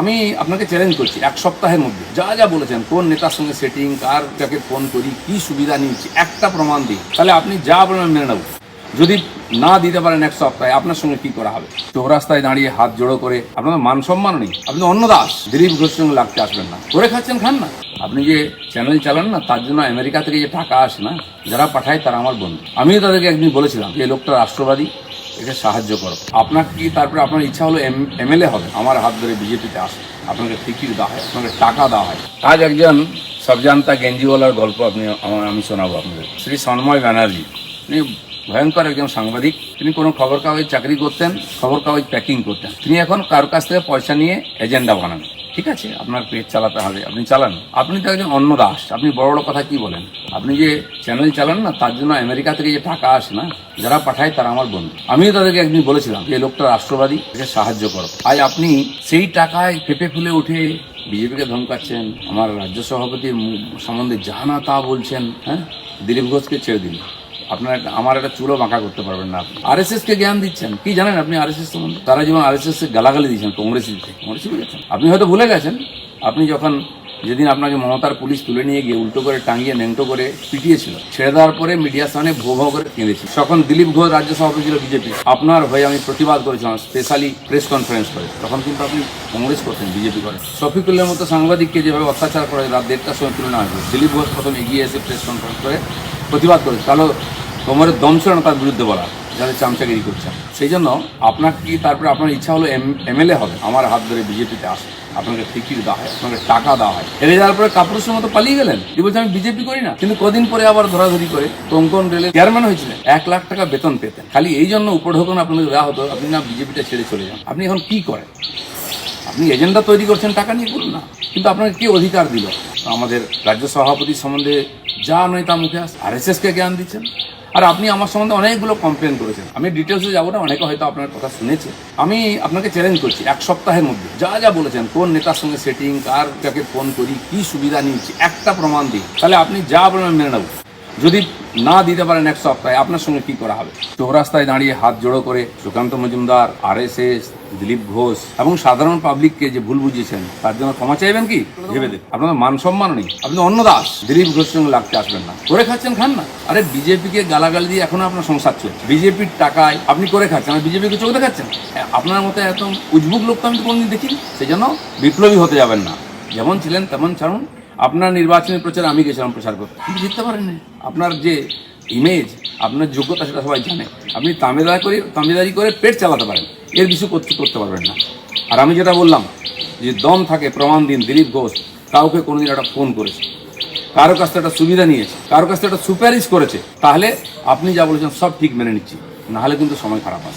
আমি আপনাকে চ্যালেঞ্জ করছি, এক সপ্তাহের মধ্যে। যা যা বলেছেন, কোন নেতার সঙ্গে সেটিং কার যাকে ফোন করি, কি সুবিধা নিয়েছি একটা প্রমাণ দিই তাহলে আপনি যা বলেন মেনে নেব। যদি না দিতে পারেন এক সপ্তাহে, আপনার সঙ্গে কি করা হবে? চৌরাস্তায় দাঁড়িয়ে হাত জোড়ো করে আপনার মান সম্মান নেই। আপনি অন্য দাস, দিলীপ ঘোষের সঙ্গে লাগতে আসবেন না। করে খাচ্ছেন, খান না। আপনি যে চ্যানেল চালান না, তার জন্য আমেরিকা থেকে যে টাকা আসে না, যারা পাঠায় তারা আমার বন্ধু। আমিও তাদেরকে একদিন বলেছিলাম যে লোকটা রাষ্ট্রবাদী একে সাহায্য করো আপনার কি তারপরে আপনার ইচ্ছা হলো এমএলএ হবে? আমার হাত ধরে বিজেপিতে আসে আপনাকে টিকিট দেওয়া হয়, আপনাকে টাকা দেওয়া হয়। আজ একজন সবজান্তা গেঞ্জিওয়ালার গল্প আপনি আমার আমি শোনাবো আপনাদের। শ্রী সন্ময় ব্যানার্জি। তিনি ভয়ঙ্কর একজন সাংবাদিক। তিনি কোনো খবর কাগজ চাকরি করতেন খবর কাগজ প্যাকিং করতেন। তিনি এখন কারোর কাছ থেকে পয়সা নিয়ে এজেন্ডা বানান। ঠিক আছে, আপনার পেজ চালাতে হবে, আপনি চালান। আপনি তো একজন অন্য দাস আপনি বড় বড় কথা কি বলেন? আপনি যে চ্যানেল চালান না, তার জন্য আমেরিকা থেকে যে টাকা আসে না, যারা পাঠায় তারা আমার বন্ধু। আমিও তাদেরকে একদিন বলেছিলাম যে লোকটা রাষ্ট্রবাদী, একে সাহায্য করো। আজ আপনি সেই টাকায় ফেপে ফুলে উঠে বিজেপিকে ধমকাচ্ছেন, আমার রাজ্য সভাপতির সম্বন্ধে যা না তা বলছেন হ্যাঁ? দিলীপ ঘোষকে ছেড়ে দিন আপনার আমার একটা চুলো বাঁকা করতে পারবেন না আর কে জ্ঞান দিচ্ছেন? কি জানেন আপনি আর এস এস সম্বন্ধে? তারা যেমন আর এস এস গালাগালি দিয়েছেন কংগ্রেস কংগ্রেসই বুঝেছেন আপনি হয়তো ভুলে গেছেন, আপনি যখন যেদিন আপনাকে মমতার পুলিশ তুলে নিয়ে গিয়ে উল্টো করে টাঙিয়ে নেংটো করে পিটিয়েছিল, ছেড়ে দেওয়ার পরে মিডিয়ার সামনে ভো ভো করে কেঁদেছি তখন দিলীপ ঘোষ রাজ্য সভাপতি ছিল বিজেপি। আপনার হয়ে আমি প্রতিবাদ করেছিলাম স্পেশালি প্রেস কনফারেন্স করে। তখন কিন্তু আপনি কংগ্রেস করতেন, বিজেপি করে। শফিকুল্লের মতো সাংবাদিককে যেভাবে অত্যাচার করে, রাত দেড়টার সময় তুলে নেওয়া হয়েছিল। দিলীপ ঘোষ প্রথম এগিয়ে এসে প্রেস কনফারেন্স করে প্রতিবাদ করেছে। তাহলে কোমরের দম ছিল না তার বিরুদ্ধে বলা যাদের চামচাগিরি করছে। সেই জন্য আপনার কি তারপরে আপনার ইচ্ছা হলো এম, এমএলএ হবে? আমার হাত ধরে বিজেপিতে আসে। আপনাকে টিকিট দেওয়া হয়, আপনাকে টাকা দেওয়া হয়। হেরে যাওয়ার পরে কাপুরুষের মতো পালিয়ে গেলেন? কি বলছে, আমি বিজেপি করি না। কিন্তু কদিন পরে আবার ধরাধরি করে কোঙ্কন রেলে চেয়ারম্যান হয়েছিলেন। এক লাখ টাকা বেতন পেতেন। খালি এই জন্য উপঢৌকন আপনাদের দেওয়া হতো, আপনি না বিজেপিটা ছেড়ে চলে যান। আপনি এখন কি করেন? আপনি এজেন্ডা তৈরি করছেন, টাকা নিয়ে করুন না। কিন্তু আপনাকে কি অধিকার দিল? আমাদের রাজ্য সভাপতি সম্বন্ধে যা নয় তা মুখে আস আর এস কে জ্ঞান দিচ্ছেন। আর আপনি আমার সম্বন্ধে অনেকগুলো কমপ্লেন করেছেন। আমি ডিটেলসে যাব না, অনেকে হয়তো আপনার কথা শুনেছে। আমি আপনাকে চ্যালেঞ্জ করছি এক সপ্তাহের মধ্যে। যা যা বলেছেন, কোন নেতার সঙ্গে সেটিং কার যাকে ফোন করি, কি সুবিধা নিয়েছি একটা প্রমাণ দিই তাহলে আপনি যা বলেন মেনে নেব। যদি না দিতে পারেন এক সপ্তাহে, আপনার সঙ্গে কি করা হবে? চৌরাস্তায় দাঁড়িয়ে হাত জোড়ো করে Sukanta Majumdar R S S Dilip Ghosh এবং সাধারণ পাবলিককে যে ভুল বুঝিয়েছেন, তার জন্য ক্ষমা চাইবেন কি? ভেবে দেখ আপনাদের মান সম্মান নেই। আপনি অন্য দাস। দিলীপ ঘোষের সঙ্গে লাগতে আসবেন না। করে খাচ্ছেন, খান না। আরে বিজেপিকে গালাগালি দিয়ে এখনও আপনার সংসার চলছে। বিজেপির টাকায় আপনি করে খাচ্ছেন, আর বিজেপিকে চোখ দেখাচ্ছেন। আপনার মতো এত উজবুক লোক তো আমি কোনোদিন দেখিনি। সেই জন্য বিপ্লবী হতে যাবেন না। যেমন ছিলেন, তেমন ছাড়ুন। আপনার নির্বাচনী প্রচার আমি গেছিলাম প্রচার করতে। কিন্তু জিততে পারেননি। আপনার যে ইমেজ আপনার যোগ্যতা সেটা সবাই জানে। আপনি তামেদারি করে তামেদারি করে পেট চালাতে পারেন। এর কিছু করতে করতে পারবেন না। আর আমি যেটা বললাম, যে দম থাকে, প্রমাণ দিন, দিলীপ ঘোষ কাউকে কোনোদিন একটা ফোন করেছে। কারও কাছ থেকে একটা সুবিধা নিয়েছে, কারও কাছ থেকে একটা সুপারিশ করেছে, তাহলে আপনি যা বলেছেন সব ঠিক মেনে নিচ্ছি। নাহলে কিন্তু সময় খারাপ আছে